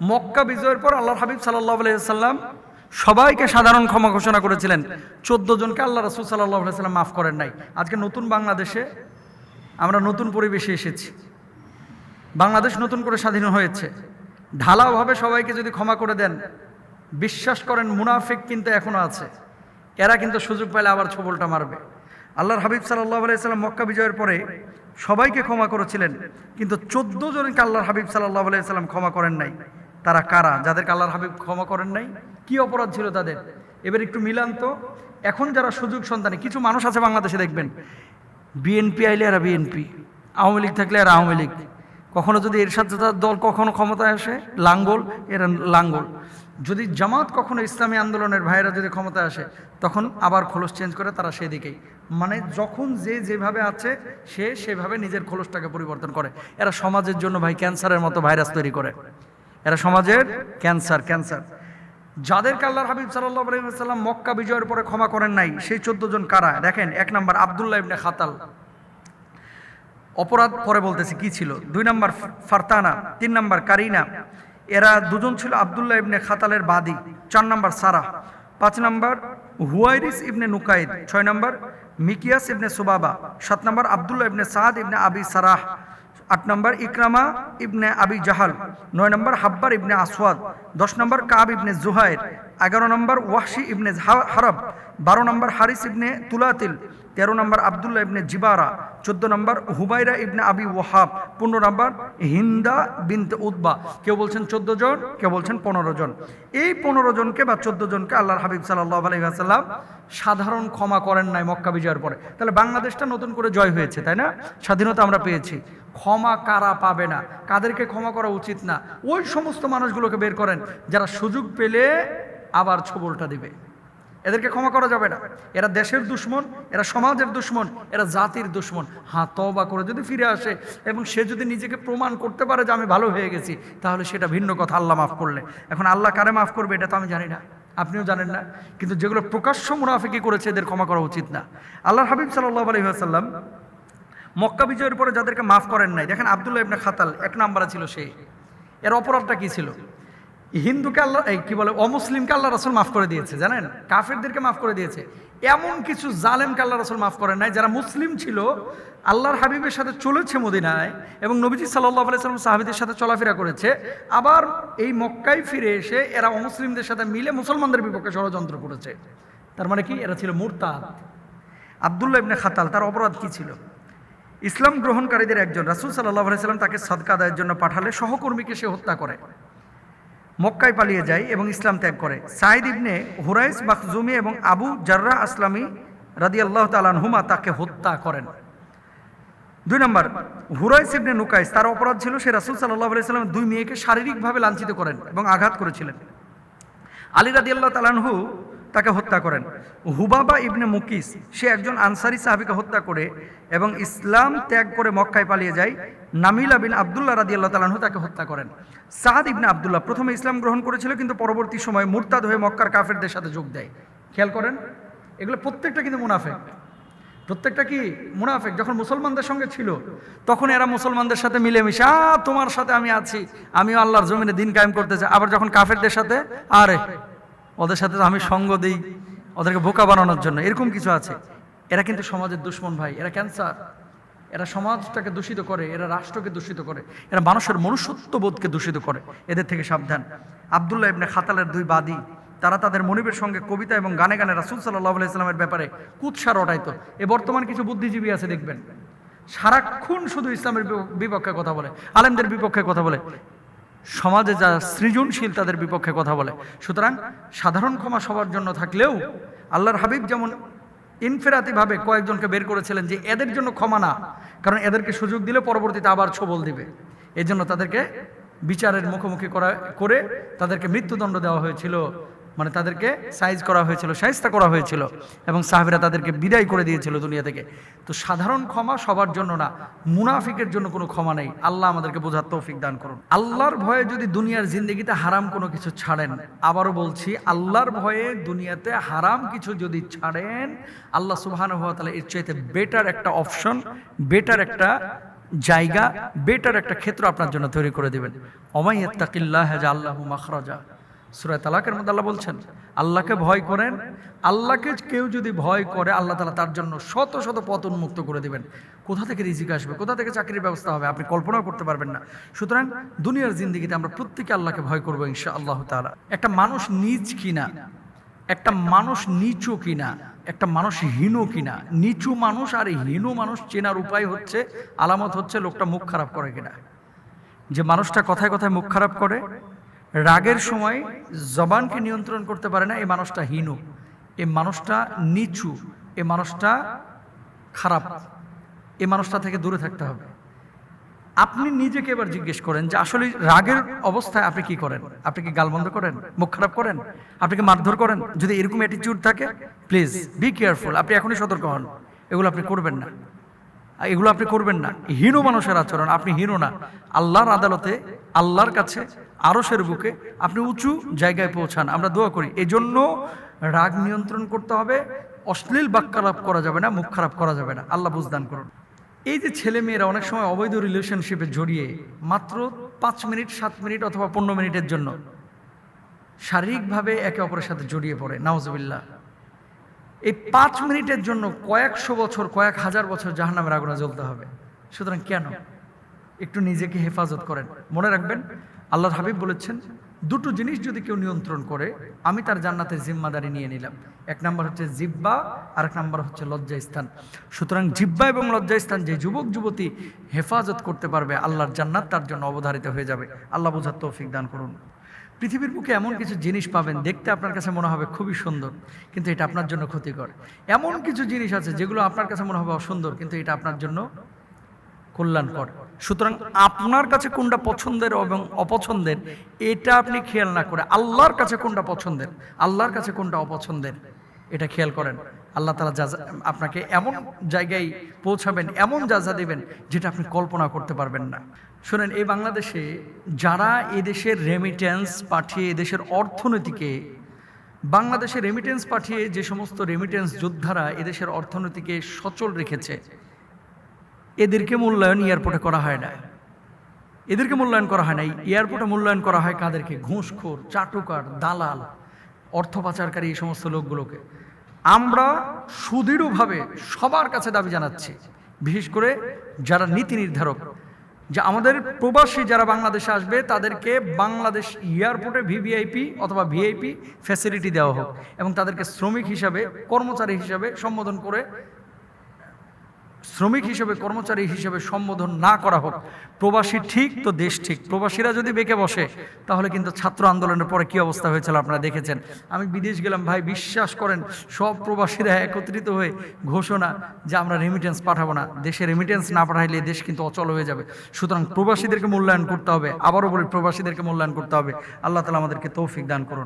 মক্কা বিজয়ের পর আল্লাহ হাবিব সাল্লাহ আলাইসাল্লাম সবাইকে সাধারণ ক্ষমা ঘোষণা করেছিলেন। চোদ্দ জনকে আল্লাহ রসুল সাল্লাহ আলাইসাল্লাম মাফ করেন নাই। আজকে নতুন বাংলাদেশে আমরা নতুন পরিবেশে এসেছি। বাংলাদেশ নতুন করে স্বাধীন হয়েছে। ঢালাওভাবে সবাইকে যদি ক্ষমা করে দেন, বিশ্বাস করেন মুনাফিক কিন্তু এখনও আছে। এরা কিন্তু সুযোগ পেলে আবার ছবলটা মারবে। আল্লাহর হাবিব সাল্লাহ আলাইসাল্লাম মক্কা বিজয়ের পরে সবাইকে ক্ষমা করেছিলেন, কিন্তু চোদ্দ জনকে আল্লাহর হাবিব সাল্লাহ আলাইসাল্লাম ক্ষমা করেন নাই। তারা কারা? যাদেরকে আল্লাহর হাবিব ক্ষমা করেন নাই? কি অপরাধ ছিল তাদের? এবার একটু মিলান তো এখন যারা সুযোগ সন্তানে কিছু মানুষ আছে বাংলাদেশে দেখবেন। বিএনপি আইলে এরা বিএনপি আওয়ামী লীগ থাকলে আর আওয়ামী লীগ। কখনো যদি এর সাথে দল কখনো ক্ষমতায় আসে, লাঙ্গল, এরা লাঙ্গল। যদি জামাত কখনো ইসলামী আন্দোলনের ভাইয়েরা যদি ক্ষমতায় আসে, তখন আবার খোলস চেঞ্জ করে তারা সেদিকেই। মানে যখন যে যেভাবে আছে, সে সেভাবে নিজের খোলসটাকে পরিবর্তন করে। এরা সমাজের জন্য ভাই ক্যান্সারের মতো ভাইরাস তৈরি করে। এরা সমাজের ক্যান্সার ক্যান্সার। যাদেরকে আল্লাহর হাবিব সাল্লাহ মক্কা বিজয়ের পরে ক্ষমা করেন নাই, সেই চোদ্দ জন কারা? দেখেন, এক নম্বর আবদুল্লাহ ইবনে খাতাল। অপরাধ পরে বলতেছি, কি ছিল? দুই নম্বর ফারতানা, তিন নম্বর কারিনা। এরা দুজন ছিল আবদুল্লাহ ইবনে খাতালের বাদী। চার নম্বর সারা। পাঁচ নম্বর হুয়াইরিস ইবনে নুকাইদ। ছয় নম্বর মিকিয়াস ইবনে সুবাবা। সাত নম্বর আবদুল্লাহ ইবনে সাদ ইবনে আবি সারাহ। আট নম্বর ইকরামা ইবনে আবি জাহাল, নয় নম্বর হাব্বার ইবনে আসওয়াদ, দশ নম্বর কাব ইবনে জুহায়ের এগারো নম্বর ওয়াহশি ইবনে হারব, বারো নম্বর হারিস ইবনে তুলাতিল, তেরো নম্বর আবদুল্লাহ ইবনে জিবারা চোদ্দ নম্বর, হুবাইরা ইবনে আবি ওয়াহাব। পনেরো নম্বর, হিন্দা বিনতে উদ্বা কেউ বলছেন চোদ্দ জন, কেউ বলছেন পনেরো জন। এই পনেরো জনকে বা চোদ্দ জনকে আল্লাহর হাবিব সাল্লাহ আলহিহাসাল্লাম সাধারণ ক্ষমা করেন নাই মক্কা বিজয়ের পরে। তাহলে বাংলাদেশটা নতুন করে জয় হয়েছে, তাই না? স্বাধীনতা আমরা পেয়েছি। ক্ষমা কারা পাবে না? কাদেরকে ক্ষমা করা উচিত না? ওই সমস্ত মানুষগুলোকে বের করেন, যারা সুযোগ পেলে আবার ছবলটা দিবে। এদেরকে ক্ষমা করা যাবে না। এরা দেশের দুশ্মন, এরা সমাজের দুশ্মন, এরা জাতির দুশ্মন। হ্যাঁ তবা করে যদি ফিরে আসে এবং সে যদি নিজেকে প্রমাণ করতে পারে যে আমি ভালো হয়ে গেছি, তাহলে সেটা ভিন্ন কথা, আল্লাহ মাফ করলে। এখন আল্লাহ কারে মাফ করবে এটা তো আমি জানি না। আপনিও জানেন না। কিন্তু যেগুলো প্রকাশ্য মুনাফিকি করেছে, এদের ক্ষমা করা উচিত না। আল্লাহর হাবিব সাল্লাহ আলহিহাসাল্লাম মক্কা বিজয়ের পরে যাদেরকে মাফ করেন নাই, দেখেন আবদুল্লাহ ইবনে খাতাল, এক নাম্বারে ছিল সে। এর অপরাধটা কী ছিল? হিন্দুকে আল্লাহ কি বলে, অমুসলিমকে আল্লাহ রসুল মাফ করে দিয়েছে, জানেন? কাফেরদেরকে মাফ করে দিয়েছে। এমন কিছু জালেমকে আল্লাহ রসুল মাফ করেন নাই, যারা মুসলিম ছিল, আল্লাহর হাবিবের সাথে চলেছে মদিনায়, এবং নবীজি সাল্লাহ আলাইসাল্লাম সাহাবিদের সাথে চলাফেরা করেছে। আবার এই মক্কায় ফিরে এসে এরা অমুসলিমদের সাথে মিলে মুসলমানদের বিপক্ষে ষড়যন্ত্র করেছে। তার মানে কি? এরা ছিল মুরতাদ। আবদুল্লাহ ইবনে খাতাল, তার অপরাধ কি ছিল? ইসলাম গ্রহণকারীদের একজন রাসুল সাল্লাহ আলাইসাল্লাম তাকে সদকা আদায়ের জন্য পাঠালে, সহকর্মীকে সে হত্যা করে। মক্কায় পালিয়ে যায় এবং ইসলাম ত্যাগ করে। সাইদ ইবনে হুরাইস বাকজুমি এবং আবু জার্রা আসলামী রাদি আল্লাহ তালানহুমা তাকে হত্যা করেন। দুই নম্বর হুরাইস ইবনে নুকাইস তার অপরাধ ছিল সে রাসুল সাল্লাহ আলাইসাল্লাম দুই মেয়েকে শারীরিকভাবে লাঞ্ছিত করেন এবং আঘাত করেছিলেন। আলী রাদি আল্লাহ তালানহু তাকে হত্যা করেন। হুবাবা ইবনে মুকিস, সে একজন আনসারি সাহাবিকে হত্যা করে এবং ইসলাম ত্যাগ করে মক্কায় পালিয়ে যায়। নামিলা বিন আবদুল্লাহ রাদি আল্লাহ তালানহু তাকে হত্যা করেন। সাদ ইবনে আবদুল্লাহ প্রথমে ইসলাম গ্রহণ করেছিল, কিন্তু পরবর্তী সময় মুরতাদ হয়ে মক্কার কাফেরদের সাথে যোগ দেয়। খেয়াল করেন, এগুলো প্রত্যেকটা কিন্তু মুনাফেক। প্রত্যেকটা কি মুনাফেক? যখন মুসলমানদের সঙ্গে ছিল, তখন এরা মুসলমানদের সাথে মিলেমিশে আ তোমার সাথে আমি আছি, আমিও আল্লাহর জমিনে দিন কায়েম করতে চাই। আবার যখন কাফেরদের সাথে, আরে ওদের সাথে আমি সঙ্গ দিই, ওদেরকে বোকা বানানোর জন্য। এরকম কিছু আছে। এরা কিন্তু সমাজের দুশ্মন ভাই, এরা ক্যান্সার। এরা সমাজটাকে দূষিত করে, এরা রাষ্ট্রকে দূষিত করে, এরা মানুষের মনুষ্যত্ববোধকে দূষিত করে। এদের থেকে সাবধান। আবদুল্লাহ ইবনে খাতালের দুই বাদী, তারা তাদের মনিবের সঙ্গে কবিতা এবং গানে গানে রাসুল সাল্লাহ ইসলামের ব্যাপারে কুৎসা রটাইতো। এ বর্তমান কিছু বুদ্ধিজীবী আছে, দেখবেন। সারাক্ষণ শুধু ইসলামের বিপ- বিপক্ষে কথা বলে, আলেমদের বিপক্ষে কথা বলে। সমাজে যা সৃজনশীল তাদের বিপক্ষে কথা বলে। সুতরাং সাধারণ ক্ষমা সবার জন্য থাকলেও আল্লাহর হাবিব যেমন ইনফেরাতিভাবে কয়েকজনকে বের করেছিলেন যে এদের জন্য ক্ষমা না, কারণ এদেরকে সুযোগ দিলে পরবর্তীতে আবার ছবল দিবে। এজন্য জন্য তাদেরকে বিচারের মুখোমুখি করা করে তাদেরকে মৃত্যুদণ্ড দেওয়া হয়েছিল। মানে তাদেরকে সাইজ করা হয়েছিল সাইজটা করা হয়েছিল এবং সাহাবিরা তাদেরকে বিদায় করে দিয়েছিল দুনিয়া থেকে। তো সাধারণ ক্ষমা সবার জন্য না, মুনাফিকের জন্য কোনো ক্ষমা নেই। আল্লাহ আমাদেরকে বোঝার তৌফিক দান করুন। আল্লাহর ভয়ে যদি দুনিয়ার জিন্দগিতে হারাম কোনো কিছু ছাড়েন, আবারও বলছি, আল্লাহর ভয়ে দুনিয়াতে হারাম কিছু যদি ছাড়েন, আল্লাহ সুবহান হওয়া তাহলে এর চাইতে বেটার একটা অপশন বেটার একটা জায়গা বেটার একটা ক্ষেত্র আপনার জন্য তৈরি করে দেবেন। অমাইয়াত্তাকিল্লাহ আল্লাহ মাখরাজা। সুরায় তালাকের মধ্যে আল্লাহ বলছেন, আল্লাহকে ভয় করেন, আল্লাহকে কেউ যদি ভয় করে, আল্লাহ তালা তার জন্য শত শত পথ উন্মুক্ত করে দিবেন। কোথা থেকে রিজিক আসবে? কোথা থেকে চাকরির ব্যবস্থা হবে? আপনি কল্পনাও করতে পারবেন না। সুতরাং দুনিয়ার জিন্দিগিতে আমরা প্রত্যেকে আল্লাহকে ভয় করব ইনশা আল্লাহ তালা একটা মানুষ নিজ কিনা, একটা মানুষ নিচু কিনা, একটা মানুষ হীন কিনা, নিচু মানুষ আর হীন মানুষ চেনার উপায় হচ্ছে, আলামত হচ্ছে লোকটা মুখ খারাপ করে কিনা। যে মানুষটা কথায় কথায় মুখ খারাপ করে রাগের সময় জবানকে নিয়ন্ত্রণ করতে পারে না এই মানুষটা হীন। এ মানুষটা নিচু, এ মানুষটা খারাপ। এ মানুষটা থেকে দূরে থাকতে হবে। আপনি নিজেকে এবার জিজ্ঞেস করেন যে, আসলে রাগের অবস্থায় আপনি কি করেন? আপনি কি গাল বন্ধ করেন? মুখ খারাপ করেন? আপনি কি মারধর করেন? যদি এরকম অ্যাটিটিউড থাকে প্লিজ বি কেয়ারফুল আপনি এখনই সতর্ক হন। এগুলো আপনি করবেন না। এগুলো আপনি করবেন না। হীন মানুষের আচরণ, আপনি হীন না। আল্লাহর আদালতে, আল্লাহর কাছে, আরশের বুকে আপনি উঁচু জায়গায় পৌঁছান। আমরা দোয়া করি, এজন্য রাগ নিয়ন্ত্রণ করতে হবে, অশ্লীল বাক্যালাপ করা যাবে না, মুখ খারাপ করা যাবে না। আল্লাহ বুঝদান করুন। এই যে ছেলে মেয়েরা অনেক সময় অবৈধ রিলেশনশিপে জড়িয়ে, মাত্র পাঁচ মিনিট, সাত মিনিট অথবা পনেরো মিনিটের জন্য শারীরিকভাবে একে অপরের সাথে জড়িয়ে পড়ে নাওজবিল্লা এই পাঁচ মিনিটের জন্য কয়েকশো বছর, কয়েক হাজার বছর জাহান্নামের আগুনে জ্বলতে হবে। সুতরাং কেন? একটু নিজেকে হেফাজত করেন। মনে রাখবেন, আল্লাহর হাবিব বলেছেন, দুটো জিনিস যদি কেউ নিয়ন্ত্রণ করে, আমি তার জান্নাতের জিম্মাদারি নিয়ে নিলাম। এক নম্বর হচ্ছে জিব্বা আর এক নম্বর হচ্ছে লজ্জাস্থান। সুতরাং জিব্বা এবং লজ্জাস্থান যে যুবক, যুবতী হেফাজত করতে পারবে, আল্লাহর জান্নাত তার জন্য অবধারিত হয়ে যাবে। আল্লাহ বোঝার তৌফিক দান করুন। পৃথিবীর বুকে এমন কিছু জিনিস পাবেন, দেখতে আপনার কাছে মনে হবে খুবই সুন্দর, কিন্তু এটা আপনার জন্য ক্ষতিকর। এমন কিছু জিনিস আছে যেগুলো আপনার কাছে মনে হবে অসুন্দর, কিন্তু এটা আপনার জন্য কল্যাণকর। সুতরাং আপনার কাছে কোনটা পছন্দের এবং অপছন্দের, এটা আপনি খেয়াল না করে আল্লাহর কাছে কোনটা পছন্দের, আল্লাহর কাছে কোনটা অপছন্দের, এটা খেয়াল করেন। আল্লাহ তালা যা আপনাকে এমন জায়গায় পৌঁছাবেন, এমন যা যা দেবেন যেটা আপনি কল্পনা করতে পারবেন না। শোনেন, এই বাংলাদেশে যারা এদেশের রেমিটেন্স পাঠিয়ে, এদেশের অর্থনীতিকে বাংলাদেশে রেমিটেন্স পাঠিয়ে যে সমস্ত রেমিটেন্স যোদ্ধারা এদেশের অর্থনীতিকে সচল রেখেছে, এদেরকে মূল্যায়ন এয়ারপোর্টে করা হয় না। এদেরকে মূল্যায়ন করা হয় না। এয়ারপোর্টে মূল্যায়ন করা হয় কাদেরকে? ঘুষখোর, চাটুকার, দালাল, অর্থ পাচারকারী এই সমস্ত লোকগুলোকে। আমরা সুদৃঢ়ভাবে সবার কাছে দাবি জানাচ্ছি, বিশেষ করে যারা নীতি নির্ধারক, যে আমাদের প্রবাসী যারা বাংলাদেশে আসবে, তাদেরকে বাংলাদেশ এয়ারপোর্টে ভিভিআইপি অথবা ভিআইপি ফ্যাসিলিটি দেওয়া হোক এবং তাদেরকে শ্রমিক হিসাবে, কর্মচারী হিসাবে সম্বোধন করে শ্রমিক হিসেবে, কর্মচারী হিসেবে সম্বোধন না করা হোক। প্রবাসী ঠিক তো দেশ ঠিক। প্রবাসীরা যদি বেঁকে বসে, তাহলে কিন্তু ছাত্র আন্দোলনের পরে কি অবস্থা হয়েছিল আপনারা দেখেছেন? আমি বিদেশ গেলাম, ভাই, বিশ্বাস করেন, সব প্রবাসীরা একত্রিত হয়ে ঘোষণা যে আমরা রেমিটেন্স পাঠাবো না। দেশে রেমিটেন্স না পাঠাইলে দেশ কিন্তু অচল হয়ে যাবে। সুতরাং প্রবাসীদেরকে মূল্যায়ন করতে হবে। আবারও বলি, প্রবাসীদেরকে মূল্যায়ন করতে হবে। আল্লাহ তালা আমাদেরকে তৌফিক দান করুন।